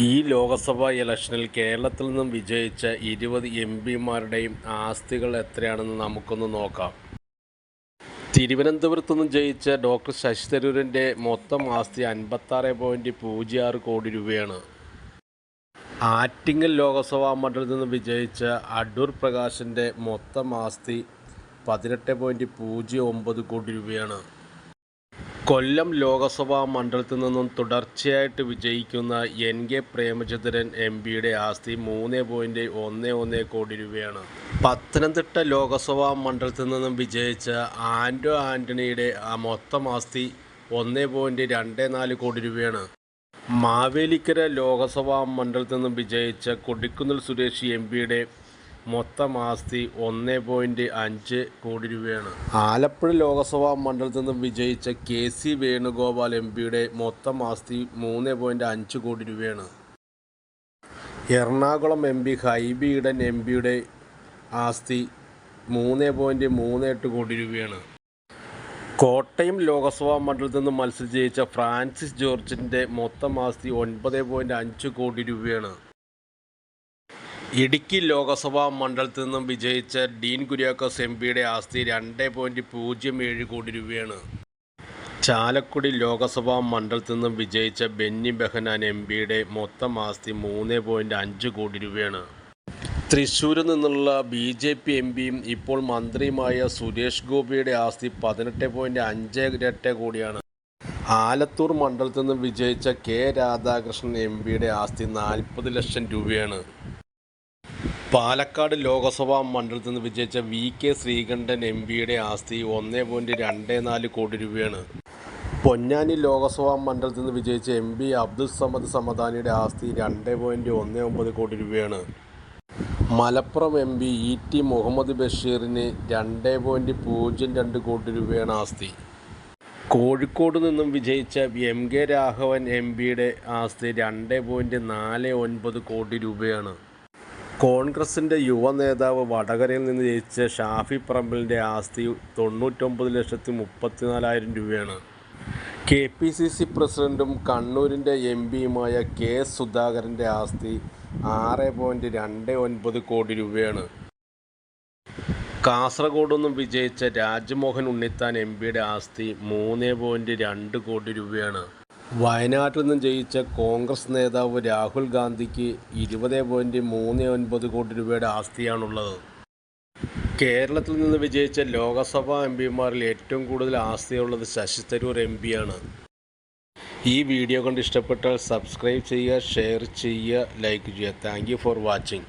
ഈ ലോക്സഭാ ഇലക്ഷനിൽ കേരളത്തിൽ നിന്നും വിജയിച്ച ഇരുപത് എം പിമാരുടെയും ആസ്തികൾ എത്രയാണെന്ന് നമുക്കൊന്ന് നോക്കാം. തിരുവനന്തപുരത്തു നിന്നും ജയിച്ച ഡോക്ടർ ശശി തരൂരിന്റെ മൊത്തം ആസ്തി അൻപത്താറ് പോയിന്റ് പൂജ്യം ആറ് കോടി രൂപയാണ്. ആറ്റിങ്ങൽ ലോക്സഭാ മണ്ഡലത്തിൽ നിന്നും വിജയിച്ച അടൂർ പ്രകാശിന്റെ മൊത്തം ആസ്തി പതിനെട്ട് പോയിന്റ് പൂജ്യം ഒമ്പത് കോടി രൂപയാണ്. കൊല്ലം ലോകസഭാ മണ്ഡലത്തിൽ നിന്നും തുടർച്ചയായിട്ട് വിജയിക്കുന്ന എൻ കെ പ്രേമചന്ദ്രൻ എം പിയുടെ ആസ്തി മൂന്ന് പോയിന്റ് ഒന്ന് ഒന്ന് കോടി രൂപയാണ്. പത്തനംതിട്ട ലോകസഭാ മണ്ഡലത്തിൽ നിന്നും വിജയിച്ച ആൻഡോ ആന്റണിയുടെ ആ മൊത്തം ആസ്തി ഒന്ന് പോയിന്റ് രണ്ട് നാല് കോടി രൂപയാണ്. മാവേലിക്കര ലോകസഭാ മണ്ഡലത്തിൽ നിന്നും വിജയിച്ച കൊടിക്കുന്നിൽ സുരേഷ് എം പിയുടെ മൊത്തം ആസ്തി ഒന്ന് പോയിന്റ് അഞ്ച് കോടി രൂപയാണ്. ആലപ്പുഴ ലോക്സഭാ മണ്ഡലത്തിൽ നിന്നും വിജയിച്ച കെ സി വേണുഗോപാൽ എം പിയുടെ മൊത്തം ആസ്തി മൂന്ന് പോയിന്റ് അഞ്ച് കോടി രൂപയാണ്. Ernakulam M P Hibi Eden M പിയുടെ ആസ്തി മൂന്ന് പോയിന്റ് മൂന്ന് എട്ട് കോടി രൂപയാണ്. കോട്ടയം ലോക്സഭാ മണ്ഡലത്തിൽ നിന്ന് മത്സരിച്ച ഫ്രാൻസിസ് ജോർജിന്റെ മൊത്തം ആസ്തി ഒൻപത് പോയിന്റ് അഞ്ച് കോടി രൂപയാണ്. ഇടുക്കി ലോക്സഭാ മണ്ഡലത്തിൽ നിന്നും വിജയിച്ച ഡീൻ കുര്യാക്കോസ് എം പിയുടെ ആസ്തി രണ്ട് പോയിന്റ് പൂജ്യം ഏഴ് കോടി രൂപയാണ്. ചാലക്കുടി ലോക്സഭാ മണ്ഡലത്തിൽ നിന്നും വിജയിച്ച ബെന്നി ബെഹനാൻ എം പിയുടെ മൊത്തം ആസ്തി മൂന്ന് പോയിന്റ് അഞ്ച് കോടി രൂപയാണ്. തൃശ്ശൂരിൽ നിന്നുള്ള ബി ജെ പി എം പിയും ഇപ്പോൾ മന്ത്രിയുമായ സുരേഷ് ഗോപിയുടെ ആസ്തി പതിനെട്ട് പോയിന്റ് അഞ്ച് എട്ട് കോടിയാണ്. ആലത്തൂർ മണ്ഡലത്തിൽ നിന്നും വിജയിച്ച കെ രാധാകൃഷ്ണൻ എം പിയുടെ ആസ്തി നാൽപ്പത് ലക്ഷം രൂപയാണ്. പാലക്കാട് ലോകസഭാ മണ്ഡലത്തിൽ നിന്ന് വിജയിച്ച വി കെ ശ്രീകണ്ഠൻ എം പിയുടെ ആസ്തി ഒന്ന് പോയിന്റ് രണ്ട് നാല് കോടി രൂപയാണ്. പൊന്നാനി ലോകസഭാ മണ്ഡലത്തിൽ നിന്ന് വിജയിച്ച എം പി അബ്ദുൽ സമദ് സമദാനിയുടെ ആസ്തി രണ്ട് പോയിന്റ് ഒന്ന് ഒമ്പത് കോടി രൂപയാണ്. Malappuram M P E T Muhammad ബഷീറിന് രണ്ട് പോയിന്റ് പൂജ്യം രണ്ട് കോടി രൂപയാണ് ആസ്തി. കോഴിക്കോട് നിന്നും വിജയിച്ച എം കെ രാഘവൻ എം പിയുടെ ആസ്തി രണ്ട് പോയിന്റ് നാല് ഒൻപത് കോടി രൂപയാണ്. കോൺഗ്രസിന്റെ യുവ നേതാവ് വടകരയിൽ നിന്ന് ജയിച്ച ഷാഫി പറമ്പലിന്റെ ആസ്തി തൊണ്ണൂറ്റൊമ്പത് ലക്ഷത്തി മുപ്പത്തിനാലായിരം രൂപയാണ്. കെ പി സി സി പ്രസിഡന്റും കണ്ണൂരിന്റെ എം പിയുമായ കെ സുധാകരന്റെ ആസ്തി ആറ് പോയിന്റ് രണ്ട് ഒൻപത് കോടി രൂപയാണ്. കാസർഗോഡ് നിന്നും വിജയിച്ച രാജ്മോഹൻ ഉണ്ണിത്താൻ എം പിയുടെ ആസ്തി മൂന്ന് പോയിന്റ് രണ്ട് കോടി രൂപയാണ്. വയനാട്ടിൽ നിന്ന് ജയിച്ച കോൺഗ്രസ് നേതാവ് രാഹുൽ ഗാന്ധിക്ക് ഇരുപത് പോയിന്റ് മൂന്ന് ഒൻപത് കോടി രൂപയുടെ ആസ്തിയാണുള്ളത്. കേരളത്തിൽ നിന്ന് വിജയിച്ച ലോകസഭാ എം പിമാരിൽ ഏറ്റവും കൂടുതൽ ആസ്തിയുള്ളത് ശശി തരൂർ എം പിയാണ്. ഈ വീഡിയോ കണ്ട് ഇഷ്ടപ്പെട്ടാൽ സബ്സ്ക്രൈബ് ചെയ്യുക ഷെയർ ചെയ്യുക ലൈക്ക് ചെയ്യുക. Thank for watching.